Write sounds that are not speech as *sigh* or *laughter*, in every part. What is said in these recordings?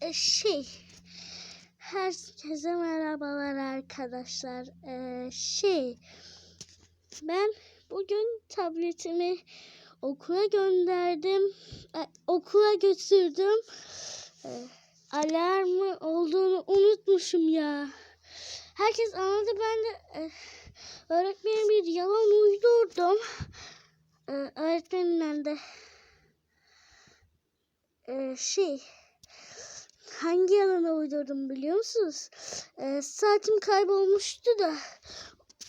e, şey herkese merhabalar arkadaşlar. E, şey ben bugün tabletimi okula gönderdim. E, okula götürdüm. E, alarmı olduğunu unutmuşum ya. Herkes anladı ben de e, öğretmenim bir yalan uydurdum. E, öğretmenimle de e, şey hangi yalana uydurdum biliyor musunuz? E, saatim kaybolmuştu da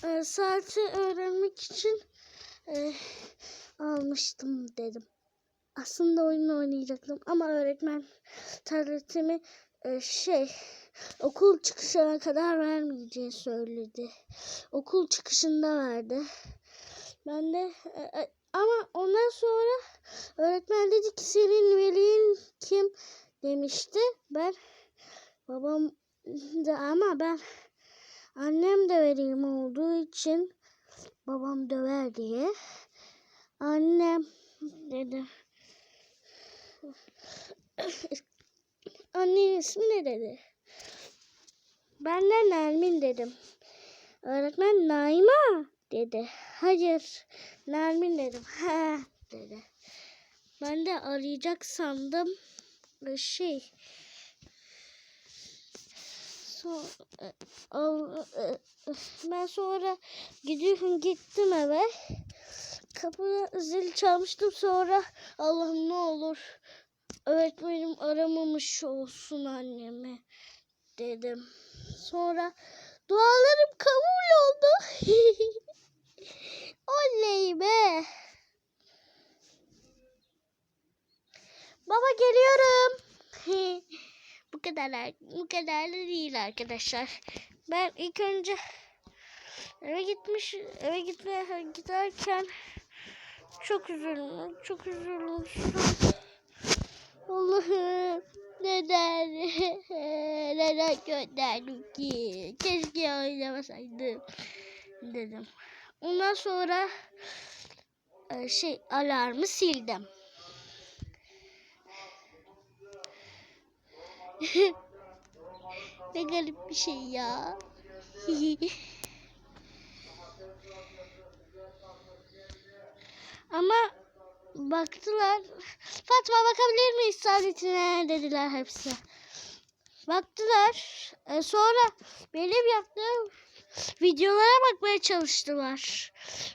e, saati öğrenmek için e, almıştım dedim. Aslında oyun oynayacaktım ama öğretmen tabletimi e, şey okul çıkışına kadar vermeyeceğini söyledi. Okul çıkışında verdi. Ben de e, e, ama ondan sonra öğretmen dedi ki senin demişti. Ben babam da ama ben annem de veliyim olduğu için babam döver diye annem dedi. Annenin ismi ne dedi? Ben de Nermin dedim. Öğretmen Naima dedi. Hayır Nermin dedim. He dedi. Ben de arayacak sandım. Şey. So, e, al- e, ben sonra gidiyorum gittim eve. Kapıda zil çalmıştım sonra Allah'ım ne olur öğretmenim aramamış olsun annemi dedim. Sonra dualarım kabul oldu. *laughs* Oley be. Baba geliyorum. *laughs* bu kadar bu kadar da değil arkadaşlar. Ben ilk önce eve gitmiş eve gitmeye giderken çok üzüldüm. Çok üzülmüştüm. Allah'ım neden *laughs* neden gönderdim ki? Keşke oynamasaydım dedim. Ondan sonra e, şey alarmı sildim. *laughs* ne garip bir şey ya. *laughs* Ama baktılar. Fatma bakabilir miyiz saadetine dediler hepsi. Baktılar. E, sonra benim yaptığım videolara bakmaya çalıştılar.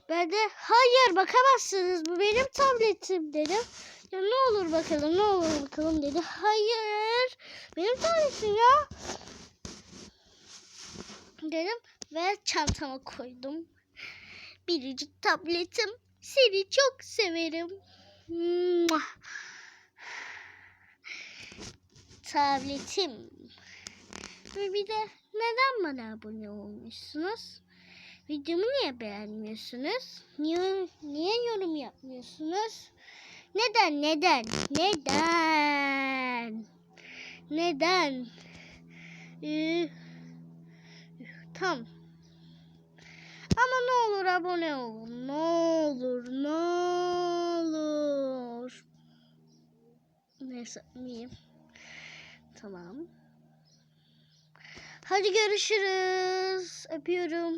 Ben de hayır bakamazsınız bu benim tabletim dedim. Ya ne olur bakalım ne olur bakalım dedi. Hayır benim tabletim ya. Dedim ve çantama koydum. Biricik tabletim. Seni çok severim. Tabletim. Ve bir de neden bana abone olmuşsunuz? Videomu niye beğenmiyorsunuz? Niye, niye yorum yapmıyorsunuz? Neden, neden, neden? Neden? Ee, tam. Ama ne olur abone olun. Ne olur, ne olur. Neyse, miyim? Tamam. Hadi görüşürüz. Öpüyorum.